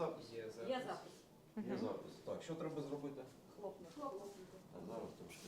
запис? Є запис. Є запис. Є запис. Так, що треба зробити? Хлопнути. А зараз трошки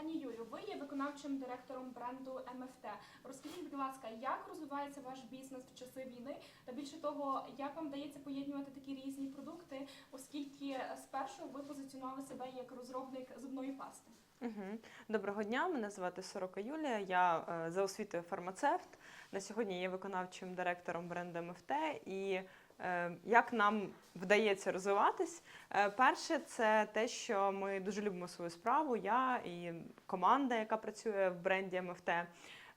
Пані Юлю, ви є виконавчим директором бренду МФТ. Розкажіть, будь ласка, як розвивається ваш бізнес в часи війни? Та більше того, як вам вдається поєднувати такі різні продукти, оскільки спершу ви позиціонували себе як розробник зубної пасти? Угу. Доброго дня, мене звати Сорока Юлія. Я е, за освітою фармацевт. На сьогодні є виконавчим директором бренду МФТ. І як нам вдається розвиватись? Е, перше, це те, що ми дуже любимо свою справу. Я і команда, яка працює в бренді МФТ.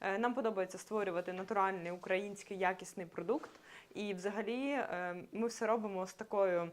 Е, Нам подобається створювати натуральний український якісний продукт. І взагалі е, ми все робимо з такою е,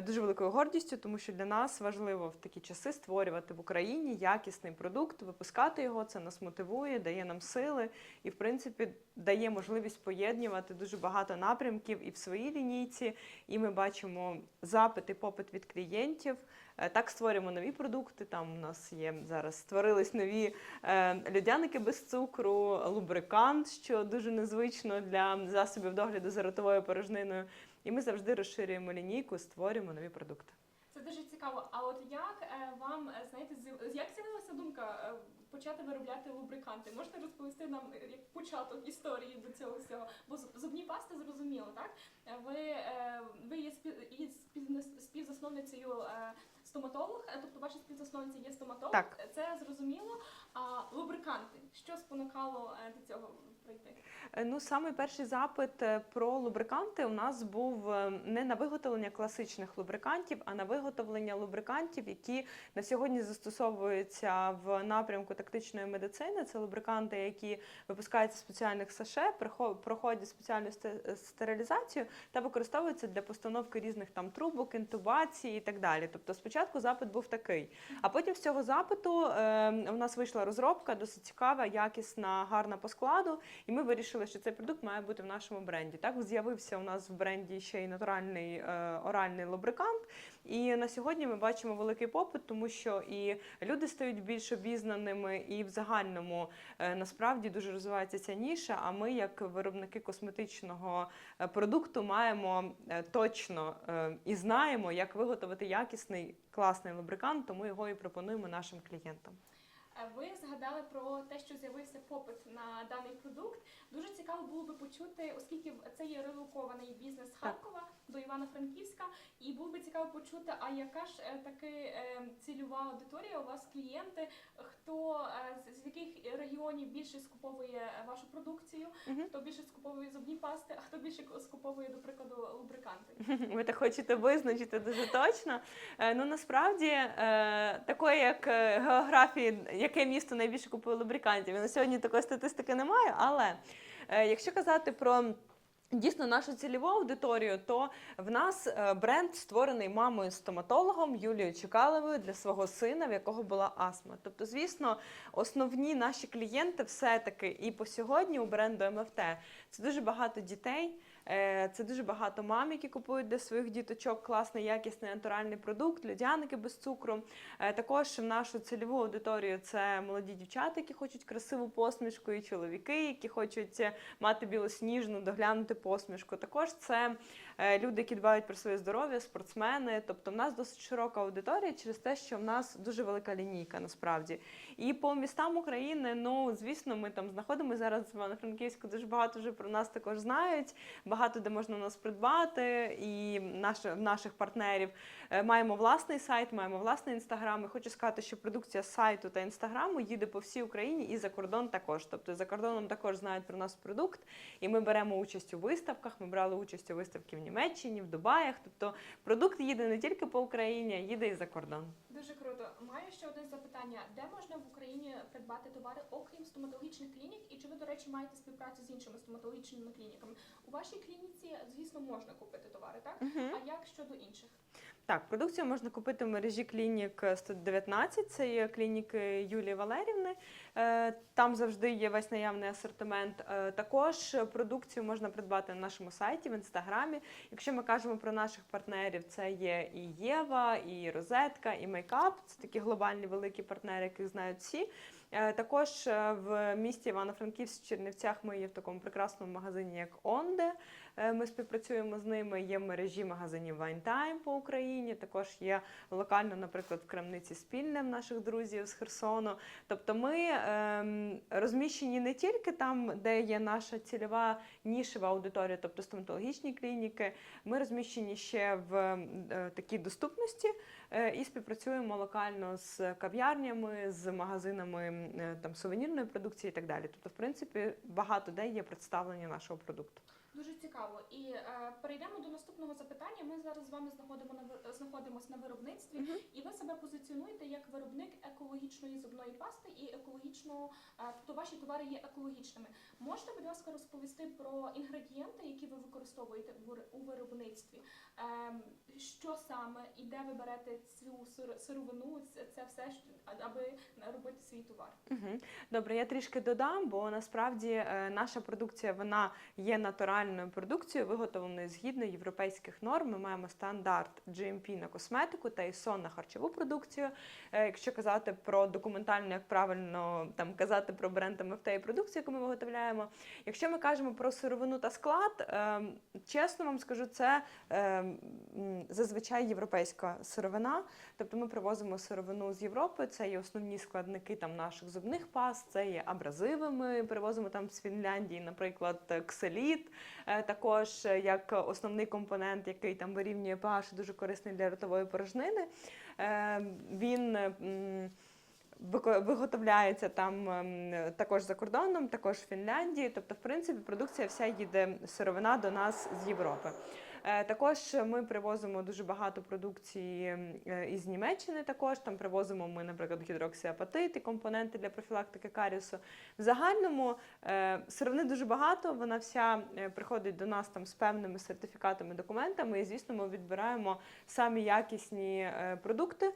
дуже великою гордістю, тому що для нас важливо в такі часи створювати в Україні якісний продукт, випускати його. Це нас мотивує, дає нам сили і, в принципі, дає можливість поєднувати дуже багато напрямків і в своїй лінійці. І ми бачимо запит і попит від клієнтів. Е, Так створюємо нові продукти. Там у нас є зараз створились нові е, льодяники без цукру, лубрикант, що дуже незвично для засобів догляду за ротовою порожниною. І ми завжди розширюємо лінійку, створюємо нові продукти. Це дуже цікаво. А от як е, вам е, знаєте, як з'явилася думка е, почати виробляти лубриканти? Можете розповісти нам як початок історії до цього всього? Бо зубні пасти зрозуміло, так? Ви, ви є співзасновницею стоматолог, тобто ваша співзасновниця є стоматолог. Так. Це зрозуміло. А лубриканти, що спонукало е, до цього прийти? Е, Ну, саме перший запит е, про лубриканти у нас був не на виготовлення класичних лубрикантів, а на виготовлення лубрикантів, які на сьогодні застосовуються в напрямку тактичної медицини. Це лубриканти, які випускаються з спеціальних саше, проходять спеціальну стерилізацію та використовуються для постановки різних там трубок, інтубації і так далі. Тобто, спочатку запит був такий. А потім з цього запиту у нас вийшла розробка, досить цікава, якісна, гарна по складу. І ми вирішили, що цей продукт має бути в нашому бренді. Так з'явився у нас в бренді ще й натуральний е, оральний лубрикант. І на сьогодні ми бачимо великий попит, тому що і люди стають більш обізнаними, і в загальному е, насправді дуже розвивається ця ніша. А ми, як виробники косметичного е, продукту, маємо е, точно е, і знаємо, як виготовити якісний класний лубрикант, тому його і пропонуємо нашим клієнтам. Ви згадали про те, що з'явився попит на даний продукт. Дуже цікаво було би почути, оскільки це є релокований бізнес з Харкова до Івано-Франківська, і було би цікаво почути, а яка ж е, таки е, цільова аудиторія у вас клієнти, хто е, з- яких регіонів більше скуповує вашу продукцію, хто більше скуповує зубні пасти, а хто більше скуповує, до прикладу, лубриканти. Ви так хочете визначити дуже точно. Ну насправді такої, як географії, яке місто найбільше купує лубрикантів. На сьогодні такої статистики немає. Але якщо казати про Дійсно, нашу цільову аудиторію, то в нас е, бренд створений мамою стоматологом Юлією Чекаловою для свого сина, в якого була астма. Тобто, звісно, основні наші клієнти все-таки і по сьогодні у бренду МФТ це дуже багато дітей. Е, Це дуже багато мам, які купують для своїх діточок класний, якісний натуральний продукт, льодяники без цукру. Е, Також в нашу цільову аудиторію це молоді дівчата, які хочуть красиву посмішку, і чоловіки, які хочуть е, мати білосніжну, доглянути посмішку. Також це люди, які дбають про своє здоров'я, спортсмени. Тобто, в нас досить широка аудиторія через те, що в нас дуже велика лінійка насправді. І по містам України, ну звісно, ми там знаходимося зараз в Івано-Франківську. Дуже багато вже про нас також знають. Багато де можна нас придбати, і наші, в наших партнерів Е, маємо власний сайт, маємо власний інстаграм. І хочу сказати, що продукція сайту та інстаграму їде по всій Україні і за кордон також. Тобто за кордоном також знають про нас продукт, і ми беремо участь у виставках. Ми брали участь у виставці в Німеччині, в Дубаях. Тобто продукт їде не тільки по Україні, їде і за кордон. Дуже круто. Маю ще одне запитання: де можна в Україні придбати товари, окрім стоматологічних клінік? І чи ви, до речі, маєте співпрацю з іншими стоматологічними клініками? У вашій клініці, звісно, можна купити товари, так? А як щодо інших? Так, продукцію можна купити в мережі клінік 119, це є клініки Юлії Валерівни. Е, Там завжди є весь наявний асортимент. Е, Також продукцію можна придбати на нашому сайті, в інстаграмі. Якщо ми кажемо про наших партнерів, це є і Єва, і Розетка, і Мейкап. Це такі глобальні великі партнери, яких знають всі. Е, Також в місті Івано-Франківськ в Чернівцях ми є в такому прекрасному магазині, як Онде. Е, Ми співпрацюємо з ними. Є в мережі магазинів Time по Україні. Також є локально, наприклад, в крамниці спільне в наших друзів з Херсону. Тобто, ми ем, розміщені не тільки там, де є наша цільова нішева аудиторія, тобто стоматологічні клініки. Ми розміщені ще в е, такій доступності е, і співпрацюємо локально з кав'ярнями, з магазинами там сувенірної продукції і так далі. Тобто, в принципі, багато де є представлення нашого продукту. Дуже цікаво. І е, перейдемо до наступного запитання. Ми зараз з вами знаходимо на знаходимося на виробництві, Мгм. і ви себе позиціонуєте як виробник екологічної зубної пасти і екологічного, е, тобто ваші товари є екологічними. Можете, будь ласка, розповісти про інгредієнти, які ви використовуєте у виробництві? Ем, Що саме і де ви берете цю сир- сировину, це- все, аби робити свій товар? Мгм. Добре, я трішки додам, бо насправді е, наша продукція вона є натуральною продукцією, виготовленою згідно європейських норм. Ми маємо стандарт GMP на косметику та ISO на харчову продукцію. Е, Якщо казати про документально, як правильно там казати про бренд МФТ і продукцію, яку ми виготовляємо. Якщо ми кажемо про сировину та склад, е, чесно вам скажу, це е, зазвичай європейська сировина. Тобто ми привозимо сировину з Європи. Це є основні складники там наших зубних паст, це є абразиви. Ми привозимо там з Фінляндії, наприклад, кселіт, також е, як основний компонент, який там вирівнює pH, дуже корисний для ротової порожнини. Е, Він е, виготовляється там ем, також за кордоном, також в Фінляндії. Тобто, в принципі, продукція вся їде сировина до нас з Європи. Е, Також ми привозимо дуже багато продукції е, із Німеччини. Також там привозимо ми, наприклад, гідроксиапатит і компоненти для профілактики каріусу. В загальному е, сировини дуже багато. Вона вся приходить до нас там з певними сертифікатами, документами. І звісно, ми відбираємо самі якісні продукти,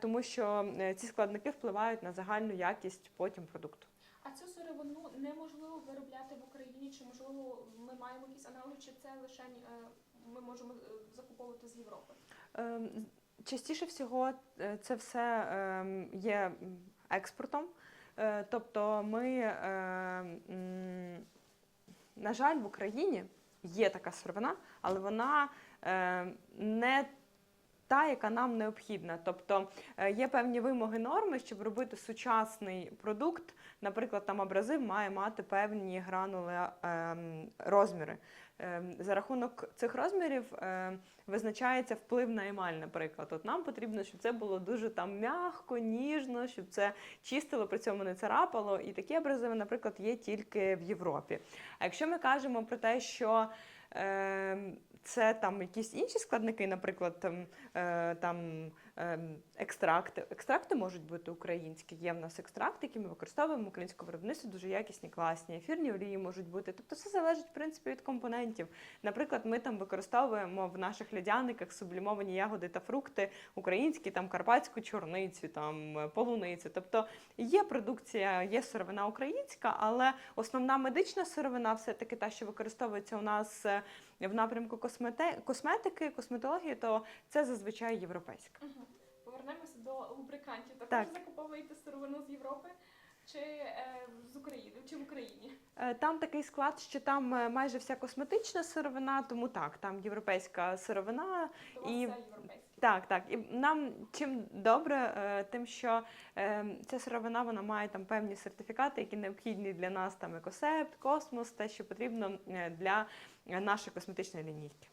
тому що ці складники впливають на загальну якість потім продукту. А цю сировину неможливо виробляти в Україні, чи можливо ми маємо якісь аналоги, чи це лише ми можемо е, закуповувати з Європи? Ем, Частіше всього е, це все ем, є експортом. Е, Тобто ми, е, на жаль, в Україні є така сировина, але вона не та, яка нам необхідна. Тобто е, є певні вимоги норми, щоб робити сучасний продукт. Наприклад, там абразив має мати певні гранули ем, розміри. Ем, За рахунок цих розмірів е, визначається вплив на емаль, наприклад. От нам потрібно, щоб це було дуже там м'яко, ніжно, щоб це чистило, при цьому не царапало. І такі абразиви, наприклад, є тільки в Європі. А якщо ми кажемо про те, що е, це там якісь інші складники, наприклад, там, е, там е, екстракти. Екстракти можуть бути українські. Є в нас екстракти, які ми використовуємо в українському виробництві, дуже якісні, класні. Ефірні олії можуть бути. Тобто все залежить в принципі від компонентів. Наприклад, ми там використовуємо в наших льодяниках сублімовані ягоди та фрукти, українські, там карпатську чорницю, там полуницю. Тобто є продукція, є сировина українська, але основна медична сировина все таки та, що використовується у нас е, в напрямку косметики, косметології, то це зазвичай європейська. Угу. Повернемося до лубрикантів. Також Так. закуповуєте сировину з Європи чи е, з України, чи в Україні? Е, Там такий склад, що там е, майже вся косметична сировина, тому так, там європейська сировина. То І- все європейське. Так, так. І нам чим добре, е, тим, що е, ця сировина вона має там певні сертифікати, які необхідні для нас, там екосепт, космос, те, що потрібно е, для нашої косметичної лінійки.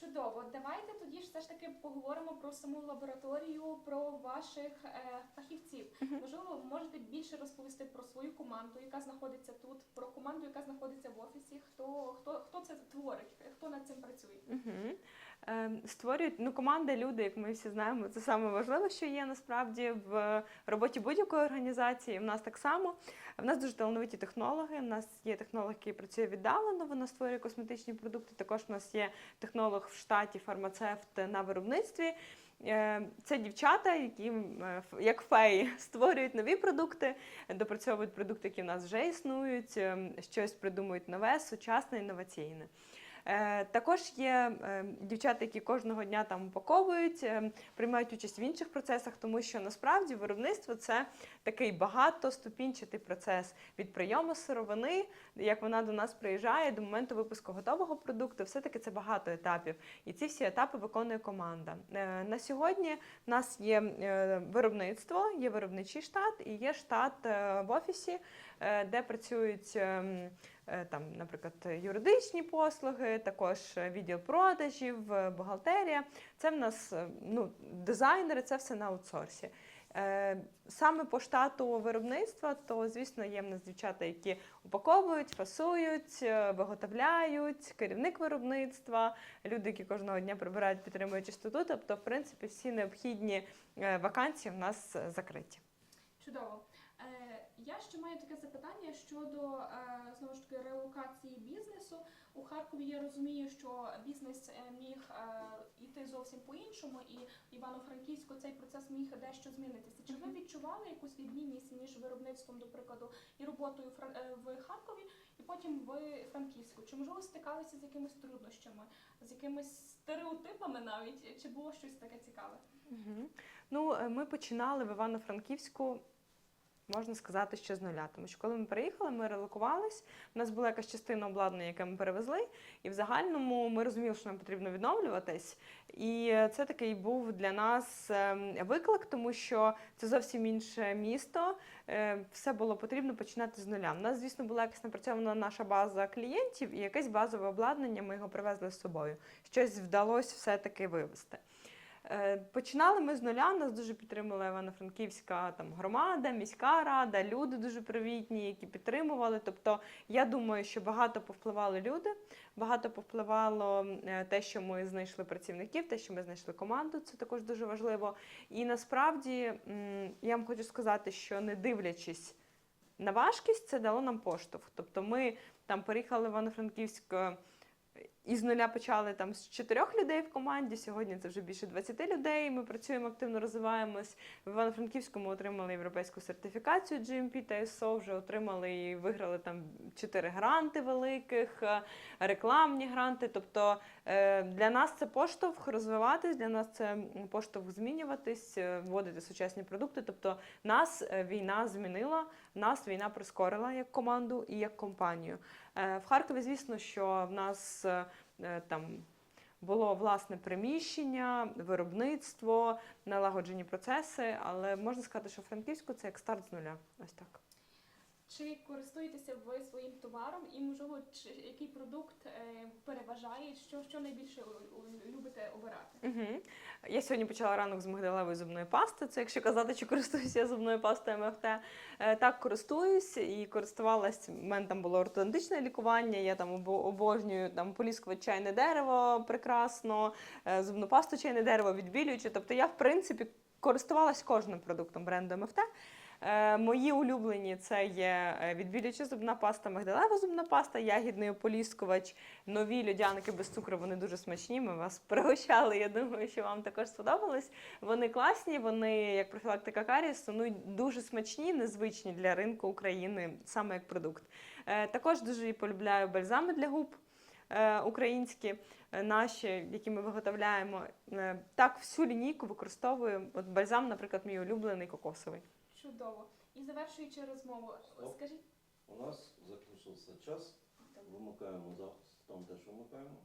Чудово. Давайте тоді ж все ж таки поговоримо про саму лабораторію, про ваших е, фахівців. Можливо, ви можете більше розповісти про свою команду, яка знаходиться тут, про команду, яка знаходиться в офісі. Хто хто хто це творить, хто над цим працює? Угу. Е, створюють ну, команди, люди, як ми всі знаємо, це саме важливе, що є насправді в роботі будь-якої організації. В нас так само. В нас дуже талановиті технологи. У нас є технолог, який працює віддалено, вона створює косметичні продукти. Також у нас є технолог в штаті, фармацевт на виробництві. Е, Це дівчата, які е, як феї створюють нові продукти, допрацьовують продукти, які в нас вже існують, ем, щось придумують нове, сучасне, інноваційне. Е, Також є е, дівчата, які кожного дня там упаковують, е, приймають участь в інших процесах, тому що насправді виробництво це такий багатоступінчатий процес від прийому сировини, як вона до нас приїжджає до моменту випуску готового продукту. Все-таки це багато етапів. І ці всі етапи виконує команда. На сьогодні в нас є виробництво, є виробничий штат і є штат в офісі, де працюють. Е, Там, наприклад, юридичні послуги, також відділ продажів, е, бухгалтерія. Це в нас е, ну, дизайнери, це все на аутсорсі. Саме по штату виробництва, то звісно є в нас дівчата, які упаковують, фасують, виготовляють, керівник виробництва, люди, які кожного дня прибирають, підтримують чистоту. Тобто, в принципі, всі необхідні вакансії в нас закриті. Чудово. Е, Я ще маю таке запитання щодо е, знову ж таки релокації бізнесу. У Харкові я розумію, що бізнес е, міг е, йти зовсім по-іншому, і в Івано-Франківську цей процес міг дещо змінитися. Чи ви відчували якусь відмінність між виробництвом, до прикладу, і роботою в е, Харкові, і потім в Франківську? Чи можливо стикалися з якимись труднощами, з якимись стереотипами навіть? Чи було щось таке цікаве? Угу. Ну, е, ми починали в Івано-Франківську. Можна сказати, що з нуля. Тому що коли ми приїхали, ми релокувались. У нас була якась частина обладнання, яке ми перевезли, і в загальному ми розуміли, що нам потрібно відновлюватись. І це такий був для нас ем, виклик, тому що це зовсім інше місто. Е, Все було потрібно починати з нуля. У нас, звісно, була якась напрацьована наша база клієнтів і якесь базове обладнання. Ми його привезли з собою. Щось вдалося все-таки вивезти. Е, Починали ми з нуля. Нас дуже підтримала Івано-Франківська там громада, міська рада, люди дуже привітні, які підтримували. Тобто, я думаю, що багато повпливали люди, багато повпливало е, те, що ми знайшли працівників, те, що ми знайшли команду. Це також дуже важливо. І насправді я вам хочу сказати, що не дивлячись на важкість, це дало нам поштовх. Тобто, ми там переїхали в Івано-Франківськ. Е, і з нуля почали там з чотирьох людей в команді. Сьогодні це вже більше 20 людей. Ми працюємо активно, розвиваємось. В Івано-Франківську ми отримали європейську сертифікацію GMP та ISO, вже отримали і виграли там чотири гранти великих, е, рекламні гранти. Тобто е, для нас це поштовх розвиватись, для нас це поштовх змінюватись, е, вводити сучасні продукти. Тобто нас війна змінила, нас війна прискорила як команду і як компанію. В Харкові, звісно, що в нас там було власне приміщення, виробництво, налагоджені процеси, але можна сказати, що Франківську це як старт з нуля. Ось так. Чи користуєтеся ви своїм товаром і можливо чи який продукт е, переважає, що, що найбільше любите обирати? Угу. Я сьогодні почала ранок з мигдалевої зубної пасти. Це якщо казати, чи користуюся зубною пастою МФТ. Е, Так, користуюсь і користувалась. У мене там було ортодонтичне лікування. Я там обо- обожнюю там поліскувати чайне дерево прекрасно, е, зубну пасту чайне дерево, відбілюючи. Тобто я, в принципі, користувалась кожним продуктом бренду МФТ. Е, Мої улюблені це є е, відбілююча зубна паста, мигдалева зубна паста, ягідний ополіскувач, нові льодяники без цукру. Вони дуже смачні. Ми вас пригощали. Я думаю, що вам також сподобалось. Вони класні, вони як профілактика карієсу, ну дуже смачні, незвичні для ринку України, саме як продукт. Е, Також дуже полюбляю бальзами для губ. Українські наші, які ми виготовляємо, так всю лінійку використовую. От бальзам, наприклад, мій улюблений кокосовий. Чудово. І завершуючи розмову, Стоп. скажіть У нас закінчився час. Вимикаємо запис, там теж вимикаємо.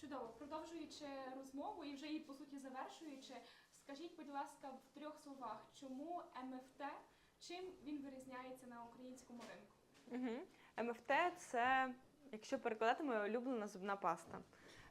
чудово. Продовжуючи розмову і вже її по суті завершуючи, скажіть, будь ласка, в трьох словах, чому МФТ, чим він вирізняється на українському ринку? Угу. МФТ це, якщо перекладати, моя улюблена зубна паста.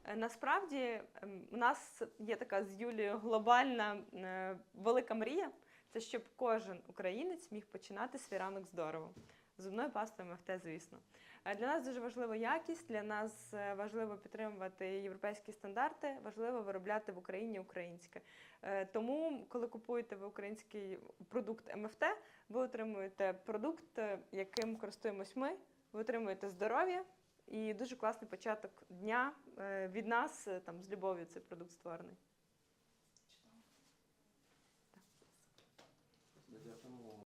Е, Насправді ем, у нас є така з Юлією глобальна е, велика мрія. Це щоб кожен українець міг починати свій ранок здорово. Зубною пастою МФТ, звісно. Е, Для нас дуже важлива якість, для нас е, важливо підтримувати європейські стандарти, важливо виробляти в Україні українське. Е, Тому, коли купуєте ви український продукт МФТ, ви отримуєте продукт, яким користуємось ми, ви отримуєте здоров'я і дуже класний початок дня від нас, там з любов'ю цей продукт створений.